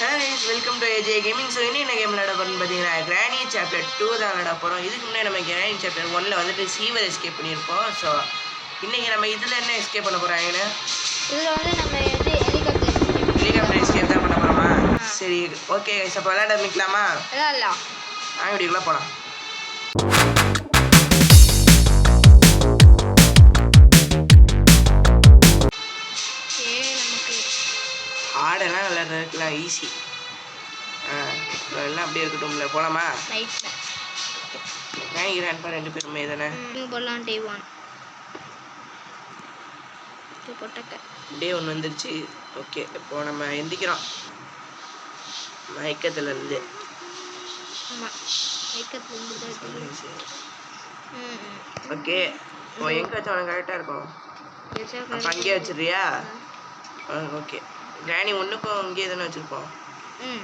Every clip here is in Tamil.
Has welcome to AJ gaming so இன்னும் என்ன கேம் விளையாட போகிறோம்னு பார்த்தீங்கன்னா கிராணி சாப்டர் டூ தான் விளையாட போகிறோம் இதுக்கு முன்னாடி நம்ம கிராணி சாப்டர் ஒன்ல வந்துட்டு சீவர் எஸ்கேப் பண்ணியிருப்போம். ஸோ இன்னைக்கு நம்ம இதில் என்ன எஸ்கேப் பண்ண போகிறாங்கன்னு இதில் வந்து நம்ம வந்து ஹெலிகாப்டர் ஹெலிகாப்டர் எஸ்கேப் தான் பண்ண போகிறோமா சரி ஓகே இப்போ விளையாட ஆரம்பிக்கலாமா? வீடியோக்குள்ளே போகலாம் ஈஸி ஆ எல்லாம் அப்படியே இருக்கட்டும்ல போகலாமா நைட்டில் கிராணி கிராண்ட்பா ரெண்டு பேருமே தானே? போடலாம் டே ஒன் டே ஒன்று வந்துருச்சு. ஓகே இப்போ நம்ம எந்திக்கிறோம். மயக்கத்துல இருந்து. ஓகே இப்போ எங்கே வச்சா உனக்கு கரெக்டாக இருக்கும்? அங்கேயே வச்சிடுறியா? ஓகே கிராணி ஒன்றுக்கும் இங்கேயே தானே வச்சுருப்போம் ம்.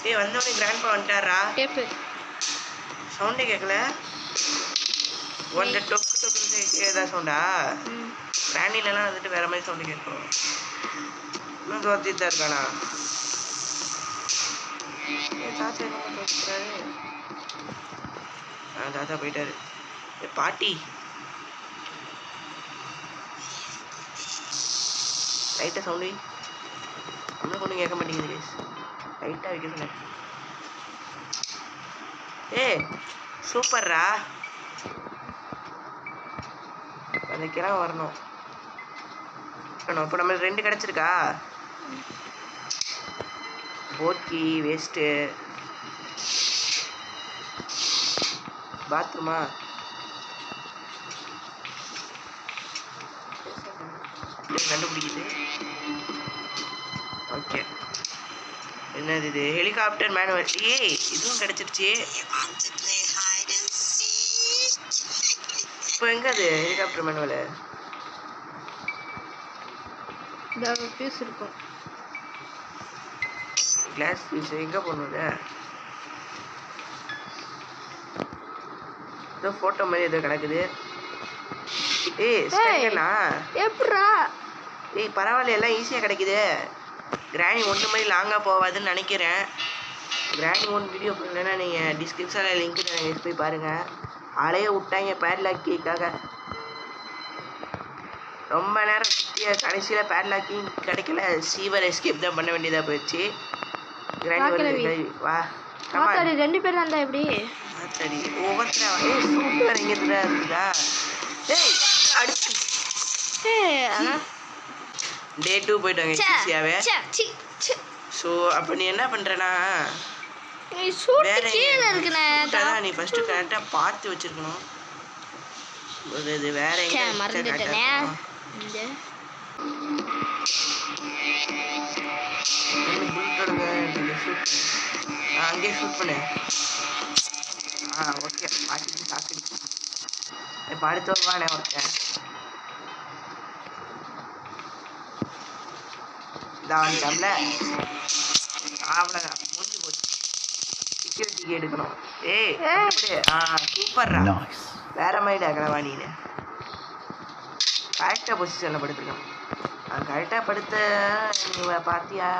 டேய் வந்தவொடனே கிராண்ட்பா வந்துட்டாரா? சவுண்டே கேட்கல ஒன்றை டொக்கு டொக்கு ஏதாவது சவுண்டா? ம். கிராணிலலாம் வந்துட்டு வேற மாதிரி சவுண்டு கேட்கும். இன்னும் துரத்திட்டு தான் இருக்கானா? ஏய், தாத்தா என்ன துரத்துறாரு ஆ தாத்தா போயிட்டாரு. பாட்டி. லைட்டாக சவுண்டு நம்மளுக்கு ஒன்றும் கேட்க மாட்டேங்குது கேஸ் லைட்டாக வைக்க சொன்னேன் ஏ சூப்பர்ரா. அந்த கிழமை வரணும். வரணும் இப்போ நம்ம ரெண்டு கிடச்சிருக்கா? போக்கி வேஸ்ட்டு பாத்ரூமா கண்டுபிடிக்குது. ஓகே என்னது இது? ஹெலிகாப்டர் மேனுவல் ஏய் இதுவும் கிடச்சிருச்சு. இப்போ எங்க அது ஹெலிகாப்டர் மேனுவல் பீஸ் இருக்கும். கிளாஸ் பீஸ் எங்கே போகணுது ஏதோ ஃபோட்டோ மாதிரி ஏதோ கிடக்குது. ஏய் எப்படா ஏய் பரவாயில்ல எல்லாம் ஈஸியாக கிடைக்குது. கிராணி ஒன்று மாதிரி லாங்காக போகாதுன்னு நினைக்கிறேன். கிராணி ஒன் வீடியோ பண்ணலன்னா நீங்கள் டிஸ்கிரிப்ஷனில் லிங்க் நீங்கள் போய் பாருங்கள் ஆளையே விட்டாங்க பேட்லாக்கிக்காக ரொம்ப நேரம் சுற்றிய கடைசியில் பேட்லாக்கிங் கிடைக்கல. சீவர் எஸ்கேப் தான் பண்ண வேண்டியதாக போயிடுச்சு. கிராணி வா மாத்தாடி ரெண்டு பேர் இருந்தா எப்படி? சரி ஒவ்வொருத்தர? ஏய் சூட்டு வேற தான் இருக்குதா? ஏய் அடிச்சு. ஏய் ஆனா டே டூ போயிட்டாங்க சி. ஸோ அப்போ நீ என்ன பண்ணுறனா வேற நீ ஃபஸ்ட்டு கரெக்டாக பார்த்து வச்சிருக்கணும். ஒரு இது வேற அங்கேயே ஷூட் பண்ணு. ஆ ஓகே பாட்டிக்கு சாப்பிடு. இப்போ அடுத்து வருவானே வந்துட்டான்ல அவ்வளோதான் முடிஞ்சு போச்சு. செக்யூரிட்டிக்கு எடுக்கணும். ஏய். ஆ சூப்பர்ரா. வேற மாதிரிடா கிளவா நீனு கரெக்டாக பொசிஷனில் படுத்துக்கணும் கரெக்டாக படுத்த நீ பார்த்தியா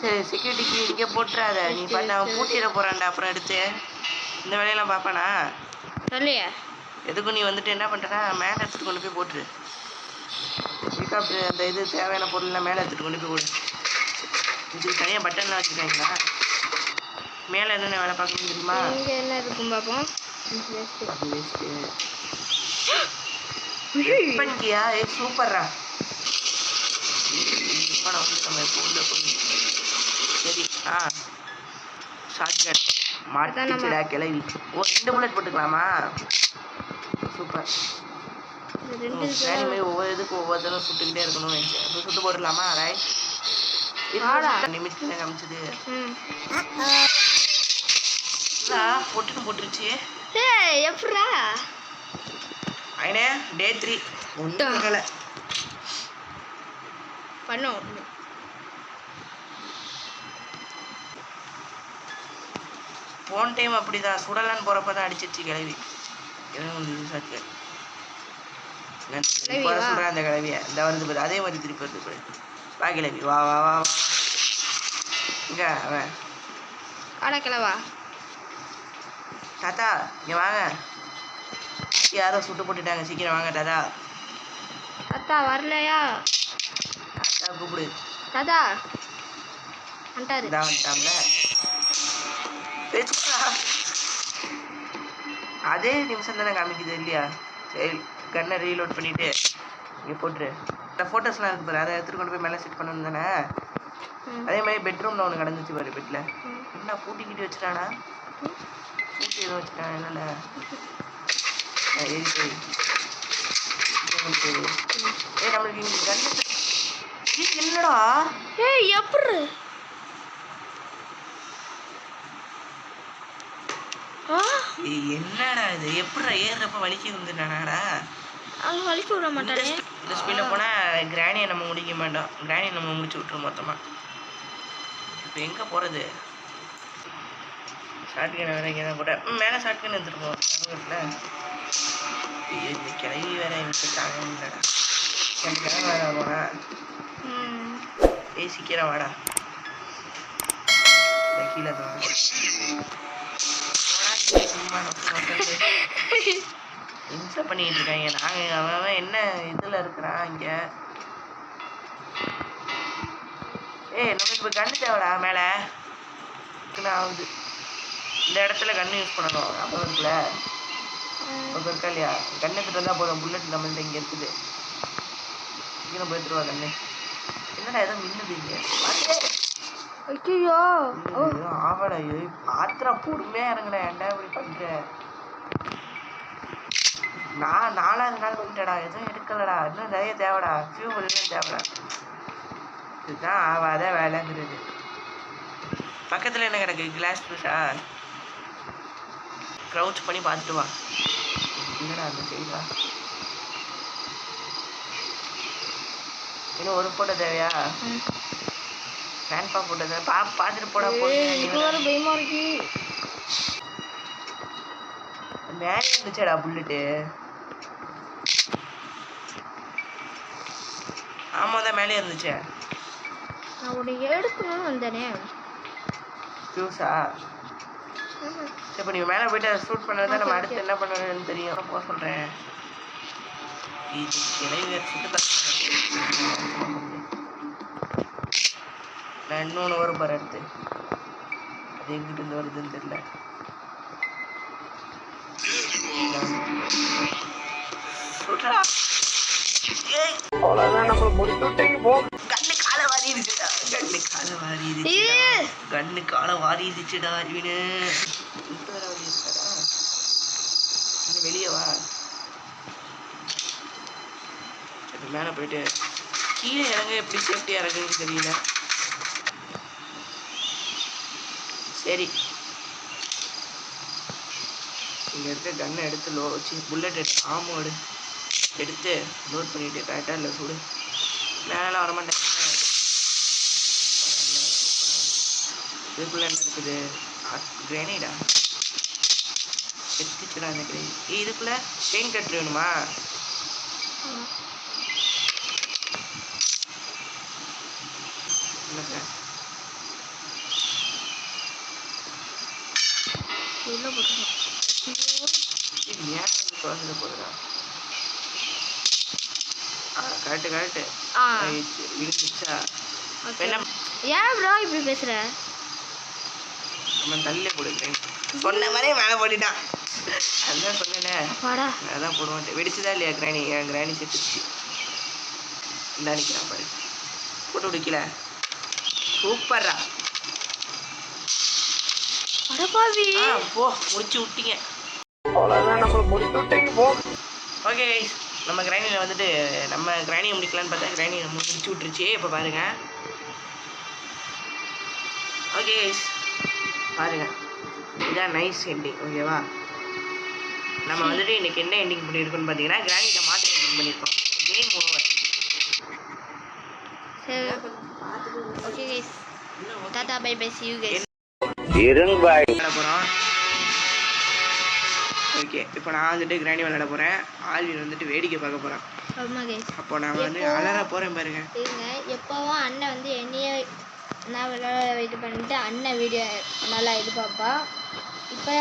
சரி செக்யூரிட்டிக்கு இங்கே போட்டுறாத. நீ பண்ண அவன் பூட்டிட போகிறான்டா அப்புறம் எடுத்து. இந்த வேலையெல்லாம் பார்ப்பானா சொல்லியா எதுக்கும் நீ வந்துட்டு என்ன பண்ணுறனா மேலே எடுத்துகிட்டு கொண்டு போய் போட்டுரு. ஹெலிகாப்டர் அந்த இது தேவையான பொருள்லாம் மேலே எடுத்துகிட்டு கொண்டு போய் போடு இதுக்கு தனியாக பட்டன்லாம் வச்சுருக்காங்களா? மேலே என்னென்ன வேலை பார்க்கணும் தெரியுமா? இங்க என்ன இருக்கும் வேஸ்ட்டு பண்ணிக்கியா ஏ சூப்பர்ரா. இப்போ நான் வந்து நம்ம உள்ள போய் சரி ஆ. ஷார்ட் கட் மாட்டிச்சுடா கிளவி ஓ ரெண்டு புல்லட் போட்டுக்கலாமா? சூப்பர். மாதிரி ஒவ்வொரு இதுக்கு ஒவ்வொருத்தரும் சுட்டுக்கிட்டே இருக்கணும்னு நினைச்சேன் இப்போ சுட்டு போட்டுடலாமா? ஆடா. நிமிஷத்துல காமிச்சது. பொட்டுன்னு போட்டுருச்சு. எப்படா ஐனே டே. த்ரீ ஒன்றும் பண்ணோம் போன டைம் அப்படிதான். சுடலான்னு போகிறப்ப தான் அடிச்சிருச்சு கிளவி. எதுவும் ஒன்று யூஸ் ஆச்சு நான் குறை வா. சொல்கிறேன் அந்த கிளவிய இந்த பாரு அதே மாதிரி திருப்பி பாரு. வா கிளவி வா வா வா இங்க அவன் ஆடா கிளவா தாத்தா இங்கே வாங்க. யாரோ சுட்டு போட்டுட்டாங்க. சீக்கிரம் வாங்க தாத்தா. தாத்தா வரலையா? தாத்தா கூப்பிடு. தாத்தா வந்துட்டாரு. இதா வந்துட்டாம்ல. அதே நிமிஷம் தானே காமிக்குது இல்லையா? சரி. கண்ணை ரீலோட் பண்ணிட்டு இங்கே போட்டுரு. இந்த ஃபோட்டோஸ்லாம் இருக்கு பாரு அதை எடுத்துட்டு கொண்டு போய் மேலே செட் பண்ணணும் தானே. அதே மாதிரி பெட்ரூமில் ஒன்று கிடந்துச்சு பாரு பெட்டில். என்ன பூட்டிக்கிட்டு வச்சுட்டானா? பூட்டி எதுவும் வச்சுட்டான் என்னல ஏறி போய். ஏய் நம்மளுக்கு இங்கே கண்ணு என்னடா? ஏய் எப்படி ஆ ஏய், என்னடா இது? எப்படிடா ஏறுறப்ப வலிக்கு வந்துட்டானாடா அங்க வலிக்க விட மாட்டானே? இந்த ஸ்பீடில் போனால் கிராணியை நம்ம முடிக்க மாட்டோம். கிராணியை நம்ம முடிச்சு விட்ருவோம் மொத்தமாக இப்போ எங்கே போகிறது ஷார்ட் கன் வேற இங்கே தான் கூட மேலே ஷார்ட் கன் எடுத்துகிட்டு போவோம் இந்த கிளவி வேற எனக்கு தாங்க முடியலடா எனக்கு கிளம்பி வேற போனா ம். ஏய் சீக்கிரம் வாடா. கீழே தான் சும்மா நம்ம பண்ணிட்டு இருக்காங்க நாங்கள் அவன் அவன் என்ன இதில் இருக்கிறான் இங்கே? ஏய் நமக்கு இப்போ கண்ணு தேவைடா மேலே. ஆகுது. இந்த இடத்துல கண்ணு யூஸ் பண்ணணும். அப்போ இருக்குல்ல? அப்போ இருக்கா இல்லையா? கண்ணு எடுத்துட்டு வந்தால் போதும். புல்லட் நம்மள்ட்ட இங்கே இருக்குது. சீக்கிரம் போயிட்டுருவா கண்ணு என்னடா ஏதோ மின்னுது இங்கே? ஐயோ ஆவடா ஆத்திரா பொறுமையாக இறங்குடா ஏன்டா இப்படி பண்ணுற நான் நாலாவது நாள் வந்துட்டடா எதுவும் எடுக்கலடா இன்னும் நிறைய தேவைடா ஃபியூ இன்னும் தேவைடா. இதுதான் ஆவாத வேலைங்கிறது. பக்கத்தில் என்ன கிடக்கு? கிளாஸ் ப்ளூஸா க்ரௌச் பண்ணி பார்த்துட்டு வா. என்னடா அந்த செய்வா இன்னும் ஒரு ஃபோட்டோ தேவையா? ஃபோட்டோ தேவை பா பார்த்துட்டு போடா பயமா இருக்கு. மேலே இருந்துச்சேடா புல்லட்டு. ஆமாம் தான் மேலே இருந்துச்சே. நான் உன்னை எடுக்கணும்னு வந்தேனே. சரி இப்போ நீங்கள் மேலே போயிட்டு ஷூட் பண்ணுறது தான் நம்ம அடுத்து என்ன பண்ணணும்னு தெரியும். போக சொல்கிறேன் இது கிளை சுட்டு தரேன் நான் இன்னொன்று வரும் பாரு அடுத்து. அது எங்கிட்ட இருந்து வருதுன்னு தெரியல. சுட்றா. ஏய். கண்ணு காலை வாரிடுச்சுடா. கண்ணு காலை வாரிடுச்சுடா. ஏய். கண்ணு காலை வாரிடுச்சுடா இன்னும் வெளியே வா. மேலே போயிட்டு கீழே இறங்க எப்படி சேஃப்டி இறங்குன்னு தெரியல. சரி. இங்கே இருக்க கன்னை எடுத்து லோ வச்சு புல்லட் எடுத்து ஆமோ எடு எடுத்து லோட் பண்ணிட்டு கரெக்டாக இல்லை சுடு. மேலாம் வரமாட்டேன் இதுக்குள்ள என்ன இருக்குது? கிரேனைடா எடுத்துச்சுடா அந்த கிரேனி ஏய் இதுக்குள்ள செயின் கட்டு வேணுமா. இல்லை சார்? உள்ள போட்டுருக்கோம் இது ஏன் குழந்தை ஆ. கரெக்டு கரெக்டு ஆ விழுந்துச்சா ஏன் ப்ரோ இப்படி பேசுற? நம்ம தள்ளி கொடுக்குறேன் சொன்ன மாதிரியே மேலே போட்டுட்டான். அதான் சொன்னேனே. வாடா. அதான் போடுவான் வெடிச்சுதா இல்லையா கிராணி? என் கிராணி செத்துச்சு இந்த நிற்கிறான் பாரு. போட்டு விடுக்கல சூப்பர்ரா. அடப்பாவி ஆ போ முடிச்சு விட்டீங்க. ஓகே கைஸ் நம்ம கிராணியில் வந்துட்டு நம்ம கிராணியை முடிக்கலான்னு பார்த்தா கிராணியை நம்ம முடிச்சு விட்டுருச்சு. இப்போ பாருங்க. ஓகே கைஸ் பாருங்க. இதான் நைஸ் எண்டிங் ஓகேவா நம்ம வந்துட்டு இன்னைக்கு என்ன எண்டிங் பண்ணியிருக்கோம்னு பார்த்தீங்கன்னா கிராணியை மாற்றி எண்டிங் பண்ணியிருக்கோம் game over okay guys tata bye bye see you guys போகிறோம் ஓகே இப்போ நான் வந்துட்டு கிராணி விளையாட போகிறேன் ஆல்வின் வந்துட்டு வேடிக்கை பார்க்க போகிறான் அப்போ நான் வந்து? அலற போகிறேன் பாருங்க. எப்போவும் அண்ணன் வந்து என்னையே நான் விளையாட இது பண்ணிட்டு அண்ணன் வீடியோ நல்லா இது பார்ப்பா இப்போ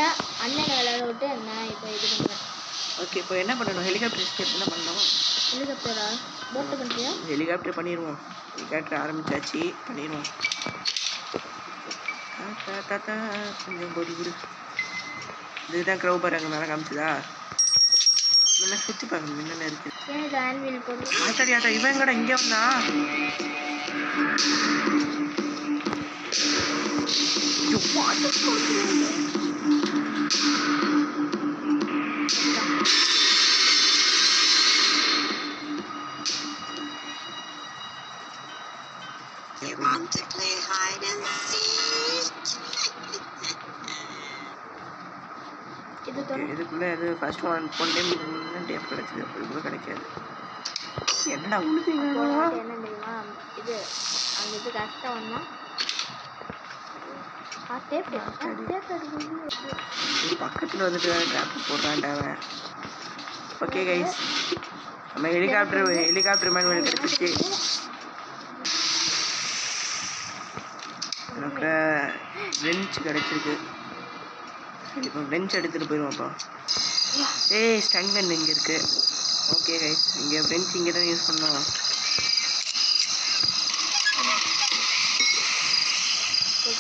அண்ணனை விளையாட விட்டு நான் இப்போ இது பண்ணுவேன் ஓகே இப்போ என்ன பண்ணணும்? ஹெலிகாப்டர் எஸ்கேப் என்ன பண்ணணும்? ஹெலிகாப்டரா போட்டு பண்ணுறியா ஹெலிகாப்டர் பண்ணிடுவோம் ஹெலிகாப்டர் ஆரம்பிச்சாச்சு பண்ணிடுவோம் தாத்தா கொஞ்சம் பொடி கொடு இதுதான் க்ரௌ பாரு அங்கே மேலே காமிச்சுதா நல்லா சுற்றி பார்க்கணும் என்னென்ன இருக்கு ஆச்சாரி ஆன்வீல் ஆத்தா இவன் கூட இங்கே வந்தா ஐயோ, water போகுது. ஒன் ஒன் டைம் டேப் கிடைச்சது. அப்படி கூட கிடைக்காது. என்னடா உழுதுங்க என்ன தெரியுமா? இது அந்த இது டேப் இது பக்கத்தில் வந்துட்டு ட்ராப் போட்டான்டா அவன். ஓகே கைஸ் நம்ம ஹெலிகாப்டர் ஹெலிகாப்டர் மேனுவல் கிடைச்சிச்சு எனக்கு ரெஞ்ச் கிடைச்சிருக்கு. சரி. இப்போ ரெஞ்ச் எடுத்துகிட்டு போயிடுவோம்ப்பா ஏய் ஸ்டன் கன் இங்கே இருக்கு. ஓகே கைஸ் இங்கே ஃப்ரெண்ட்ஸ் இங்கே தான் யூஸ் பண்ணோம்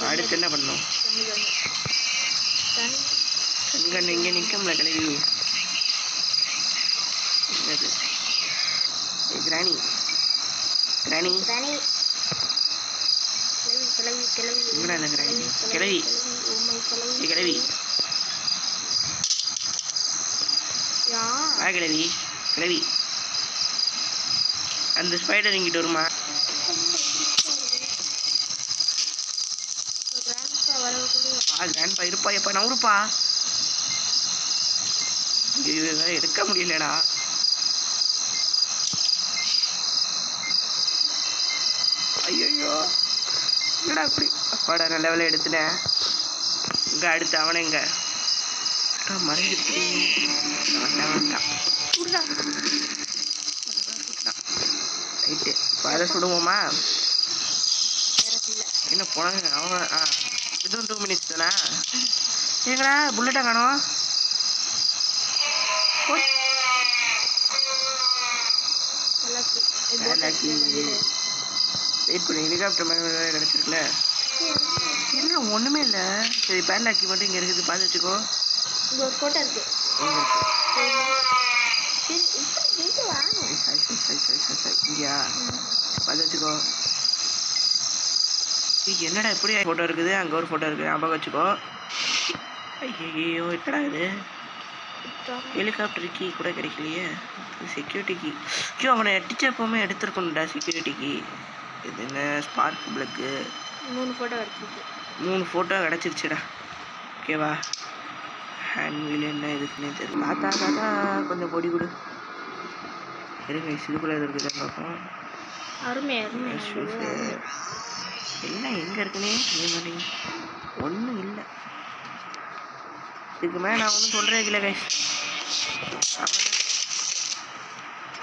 அடுத்து என்ன பண்ணோம் ஸ்டன் கன் இங்கே நிற்கும்ல கிளவி கிராணி. கிராணி. கிளவி கிளவி கிளவி கிளவி கிளவி ஏய் கிளவி யா வா கிழவி. கிளவி அந்த ஸ்பைடர் இங்கிட்டு வருமா? கிராண்ட்பா இருப்பா. எப்பா நவுருப்பா எடுக்க முடியலடா. ஐயோ என்னடா அப்படி அப்பாடா நல்ல வேலை எடுத்துட்டேன். இங்கே அடுத்து அவனை இங்கே. அக்கா, மறைஞ்சிருச்சு வேண்டாம் வேண்டாம். சுடுடா. ரைட்டு இப்போ அதை சுடுவோமா? என்ன போனாங்க அவன் ஆ இதுவும் டூ மினிட்ஸ் தானே? ஏங்கடா புல்லட்டா காணோம்? வெயிட் பண்ணி ஹெலிகாப்டர் வேலை கிடச்சிருக்குல்ல. இல்லை ஒன்றுமே இல்லை. சரி பேட்லாக்கி மட்டும் இங்கே இருக்குது பார்த்து வச்சுக்கோ. இங்க ஒரு ஃபோட்டோ இருக்கு சரி இப்படி இங்க வாங்க ஏய், சரி சரி சரி சரி சரி சரி இங்கேயா பார்த்து வச்சுக்கோ என்னடா இப்படி ஃபோட்டோ இருக்குது? அங்கே ஒரு ஃபோட்டோ இருக்குது ஞாபகம் வச்சுக்கோ. ஐயோ என்னடா இது? ஹெலிகாப்டர் கீ கூட கிடைக்கலையே. செக்யூரிட்டி கீ ஐயோ அவனை அடிச்சப்பவுமே எடுத்துருக்கணும்டா செக்யூரிட்டி கீ இது என்ன ஸ்பார்க் பிளக்கு மூணு ஃபோட்டோ வச்சிருக்கு மூணு ஃபோட்டோ கிடச்சிருச்சுடா. ஓகேவா ஹேண்ட் வீல் என்ன இதுக்குன்னே தெரியல. தாத்தா தாத்தா கொஞ்சம் பொடி கொடு. இருங்க இதுக்குள்ளே எது இருக்குதுன்னு பார்ப்போம். அருமை அருமை. ஷூஸு எல்லாம் எங்கே இருக்குன்னே தெரிய மாட்டேங்குது. ஒன்றும் இல்லை. இதுக்கு மேலே நான் ஒன்றும் சொல்கிறே இல்லை கைஸ்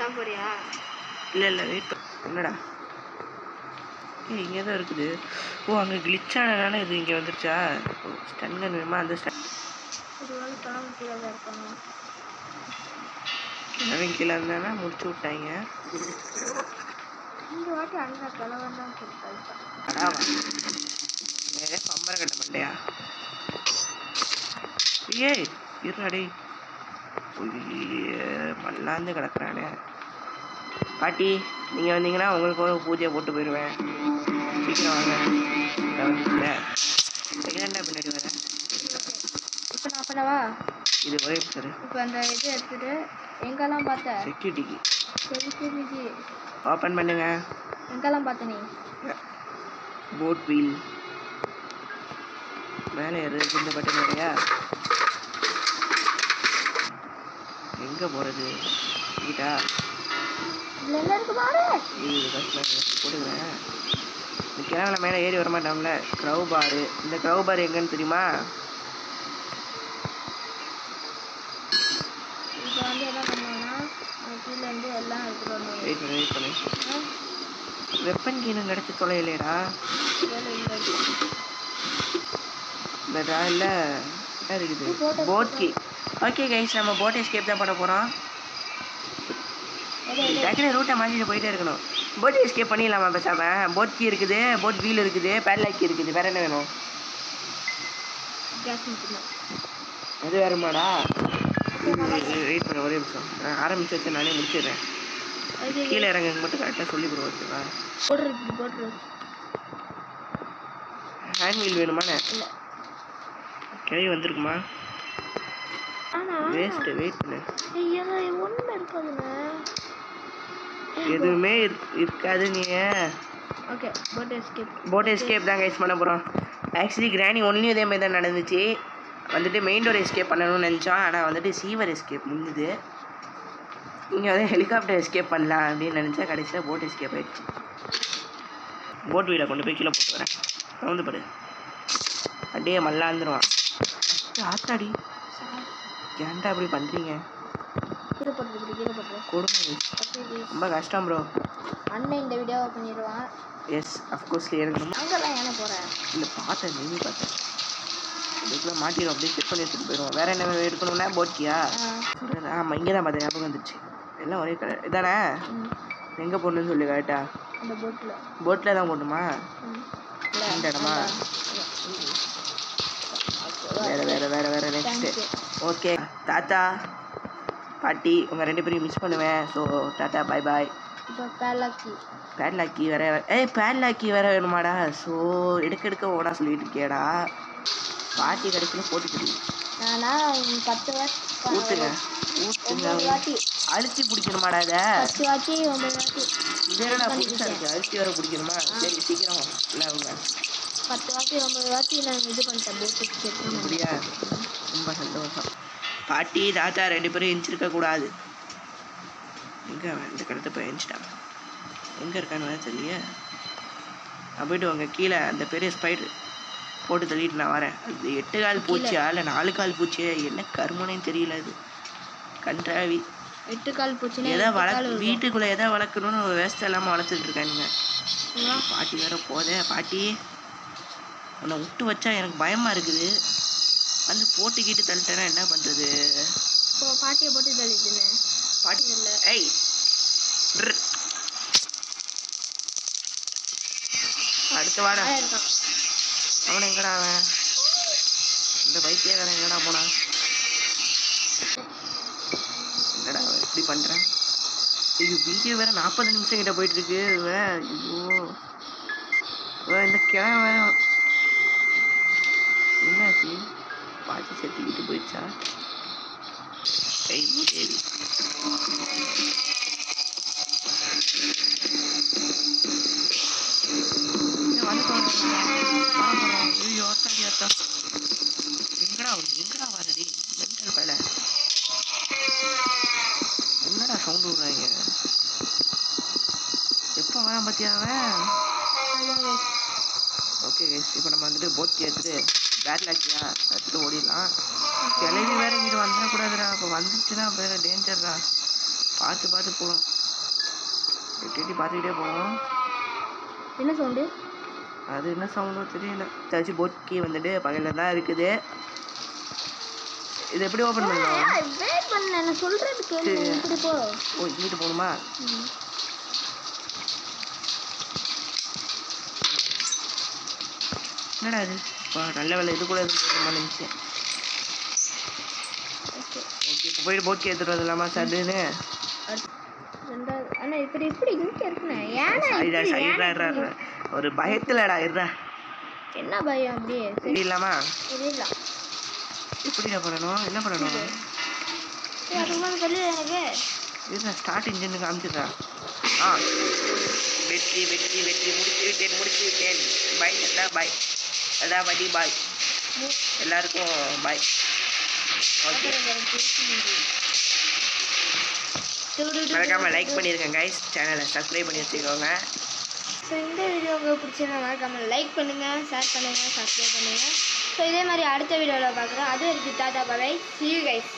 தான் போறியா? இல்லை இல்லை வெயிட் என்னடா? ஏய் இங்கே தான் இருக்குது. ஓ அங்கே கிளிச் ஆனதுனால இது இங்கே வந்துருச்சா? ஓ ஸ்டன் கன் வேணுமா? அந்த ஸ்டன் வேளை பணம் கீழே தான் இருப்பாங்க அவன் கீழே இருந்தானா முடிச்சு விட்டாங்க. இந்த வாட்டி அண்ணா கலவன் தான் கொடுத்தாரு அடாவா வேற பம்பரை கட்ட மாட்டியா? ஏய் இருடா மல்லாந்து கிடக்குறானே. பாட்டி நீங்கள் வந்தீங்கன்னா உங்களுக்கு ஒரு பூஜையை போட்டு போயிடுவேன். சீக்கிரம் வாங்க இந்த வந்துச்சுல என்ன பின்னாடி வரேன் இப்போ நான் பண்ணவா இது ஒரே சார் இப்போ அந்த இது எடுத்துட்டு எங்கெல்லாம் பார்த்த? செக்யூரிட்டிக்கு சரி ஓப்பன் பண்ணுங்க. எங்கெல்லாம் பார்த்த நீ? போட் வீல் மேலே ஏறு இந்த பட்டன் நிறையா எங்கே போகிறது கிட்டா இதுல இருக்கு பாரு? இது ஃபஸ்ட் போடுகிறேன் இந்த கிழவனை மேலே ஏறி வர மாட்டான்ல க்ரௌ பாரு இந்த க்ரௌ பார் எங்கன்னு தெரியுமா? வெயிட் பண்ணு வெயிட் பண்ணு. ஆ வெப்பன் கீனும் கிடச்சி இல்லை இந்த இல்லை என்ன இருக்குது. Boat key. ஓகே கைஸ் நம்ம போட் எஸ்கேப் தான் பண்ண போகிறோம் டக்குனு ரூட்டை மாற்றிட்டு போயிட்டே இருக்கணும். போட் எஸ்கேப் பண்ணிடலாமா பேசாம? போட் கீ இருக்குது போட் வீல் இருக்குது பேட்லாக் கீ இருக்குது. வேற என்ன வேணும்? அது வேறுமாடா வெயிட் பண்ண ஒரே நிமிஷம். நான் ஆரம்பிச்சு வச்சு நானே முடிச்சிடுறேன். கீழே இறங்க மட்டும் கரெக்டாக சொல்லி கொடுவோம் ஓகேவா ஹேண்ட் வீல் வேணுமாண்ணே இல்லை. கிளவி வந்திருக்குமா? ஆனா வேஸ்ட்டு வெயிட் பண்ணு. ஒன்றும் எதுவுமே இருக் இருக்காது நீ. Okay boat escape boat escape தான் கைஸ் பண்ண போகிறோம் ஆக்சுவலி கிராணி ஒன்லையும் இதே மாதிரி தான் நடந்துச்சு. வந்துட்டு மெயின் டோர் எஸ்கேப் பண்ணணும்னு நினச்சோம். ஆனால் வந்துட்டு சீவர் எஸ்கேப் முடிஞ்சுது. இங்கே வந்து ஹெலிகாப்டர் எஸ்கேப் பண்ணலாம் அப்படின்னு நினச்சா கடைசியில் போட் எஸ்கேப் ஆயிடுச்சு. போட் வீலை கொண்டு போய் கீழே போட்டு வரேன். வந்து பாரு அப்படியே மல்லாந்துருவான். ஆத்தாடி ஏன்டா அப்படி பண்ணுறீங்க கொடுமை. ரொம்ப கஷ்டம் ப்ரோ அண்ணன் இந்த வீடியோவை பண்ணிடுவான். எஸ் அஃப்கோர்ஸ்லி எனக்கு ரொம்ப அங்கெல்லாம் ஏன போகிறேன் இல்லை பார்த்தேன் நீ பார்த்தேன். இதுக்குள்ள மாட்டிடும் அப்படியே செக் பண்ணி எடுத்துகிட்டு போயிடுவோம் வேற என்ன எடுக்கணும்னா போட்கியா ஆமாம் இங்கே தான் பார்த்தேன் ஞாபகம் வந்துச்சு எல்லாம் ஒரே கலர் இதானே? எங்கே போடணும்னு சொல்லி கரெக்டா போட்டில் தான் போடணுமா? இந்த இடமா? வேற வேற வேற வேற நெக்ஸ்ட்டு ஓகே தாத்தா பாட்டி உங்கள் ரெண்டு பேரையும் மிஸ் பண்ணுவேன். ஸோ டாட்டா பாய் பாய் பேட்லாக்கி வேற ஏய் பேட்லாக்கி வேற வேணுமாடா? ஸோ எடுக்க எடுக்க ஓடா சொல்லிட்டு இருக்கியாடா? பாட்டி கடைசியில் போட்டுக்கிட்டு நானா பத்து வாட்டி ஊற்றுங்க ஊற்றுங்க வாட்டி. அழுத்தி பிடிக்கணுமாடா இதை? பத்து வாட்டி ஒம்பது வாட்டி. இது என்னடா புதுசாக இருக்கு? அழுத்தி வேற பிடிக்கணுமா? சரி சீக்கிரம் இல்லை அவங்க பத்து வாட்டி ஒம்பது வாட்டி நான் இது பண்ணிட்டேன். போட்டு அப்படியா? ரொம்ப சந்தோஷம். பாட்டி தாத்தா ரெண்டு பேரும் எந்திரிக்க கூடாது. எங்கே இந்த கடத்தை போய் எந்திச்சிட்டான் எங்கே இருக்கான்னு வேற தெரியலையே. நான் போயிட்டு வாங்க. கீழே அந்த பெரிய ஸ்பைடர் போட்டு தள்ளிட்டு நான் வரேன். அது எட்டு கால் பூச்சியா இல்லை நாலு கால் பூச்சியா? என்ன கருமனேன்னு தெரியல அது. கன்றாவி. எட்டு கால் பூச்சினா எதை வளர்க்க. வீட்டுக்குள்ளே எதை வளர்க்கணும்னு வேஸ்ட் இல்லாமல் வளர்த்துட்டு இருக்கானுங்க. பாட்டி வேற போதே பாட்டி. உன்னை விட்டு வச்சா எனக்கு பயமா இருக்குது. வந்து போட்டுக்கிட்டு தள்ளிட்டேன்னா என்ன பண்றது? இப்போ பாட்டியை போட்டு தள்ளிட்டுனேன். பாட்டி இல்லை. ட்ரு. அடுத்த இருக்கான். அவன் எங்கடா அவன்? இந்த பைத்தியக்காரன் எங்கடா போனான்? என்னடா அவன் இப்படி பண்ணுறான் ஐயோ வீடியோ வேற நாற்பது நிமிஷம் கிட்ட போயிட்டு இருக்கு ஐயோ. இந்த கிழமை வேற என்னாச்சு? பாட்டி செத்துக்கிட்டு போயிடுச்சா? கை மூதேவி ஏய், ஐயோ, அத்தாடி, அத்தா. எங்கடா வருது? எங்கடா வரடி மென்டல் வேலை? என்னடா சவுண்ட் விடுறாங்க? எப்போ வரான் பார்த்தியா அவன்? ஓகே கேஸ் இப்போ நம்ம வந்துட்டு போட் எடுத்துட்டு பேட் லாக்கியா எடுத்து ஓடிடலாம். கிளவி வேற இங்கே வந்துடக்கூடாதுடா. அப்போ வந்துச்சுன்னா வேற டேஞ்சர்டா பார்த்து பார்த்து போகணும். எட்டி எட்டி பார்த்துக்கிட்டே போகணும் என்ன சவுண்டு அது என்ன சவுண்டோ தெரியல. ஏதாச்சும் போட் கீ வந்துட்டு பக்கத்தில் தான் இருக்குது. இது எப்படி ஓப்பன் பண்ணலாம்? வெயிட் பண்ண நான் சொல்றது கேளு சரி. இப்படி போ. ஓ இங்கிட்டு போகணுமா. என்னடா இது? நல்ல வேலை இது கூட நினச்சேன். ஓகே. ஓகே இப்போ போயிட்டு போட் கீ எடுத்துகிட்டு வந்துடலாமா சட்டுன்னு ரெண்டாவது. அண்ணா இப்படி இப்படி இங்கே இருக்குண்ணே ஏன்னா ஒரு பயத்தில்டா இருடா என்ன பயம் அப்படியே தெரியலாமா? தெரியல. எப்படிடா பண்ணணும்? என்ன பண்ணணும்? எனக்கு. இருடா ஸ்டார்ட் இன்ஜின் காமிச்சிடுறா ஆ. வெற்றி வெற்றி வெற்றி. முடிச்சு விட்டேன் முடிச்சு விட்டேன். பாய் அடா பாய் அடா பாட்டி பாய் எல்லாருக்கும் பாய் ஓகே மறக்காம லைக் பண்ணிருக்கேன் கைஸ் சேனலை சப்ஸ்கிரைப் பண்ணி வச்சுக்கோங்க. ஸோ இந்த வீடியோ உங்களுக்கு பிடிச்சிருந்தா மறக்காம லைக் பண்ணுங்கள் ஷேர் பண்ணுங்கள் சப்ஸ்கிரைப் பண்ணுங்கள் ஸோ இதே மாதிரி அடுத்த வீடியோவில் பார்க்குறோம். அது இருக்குது tata bye see you guys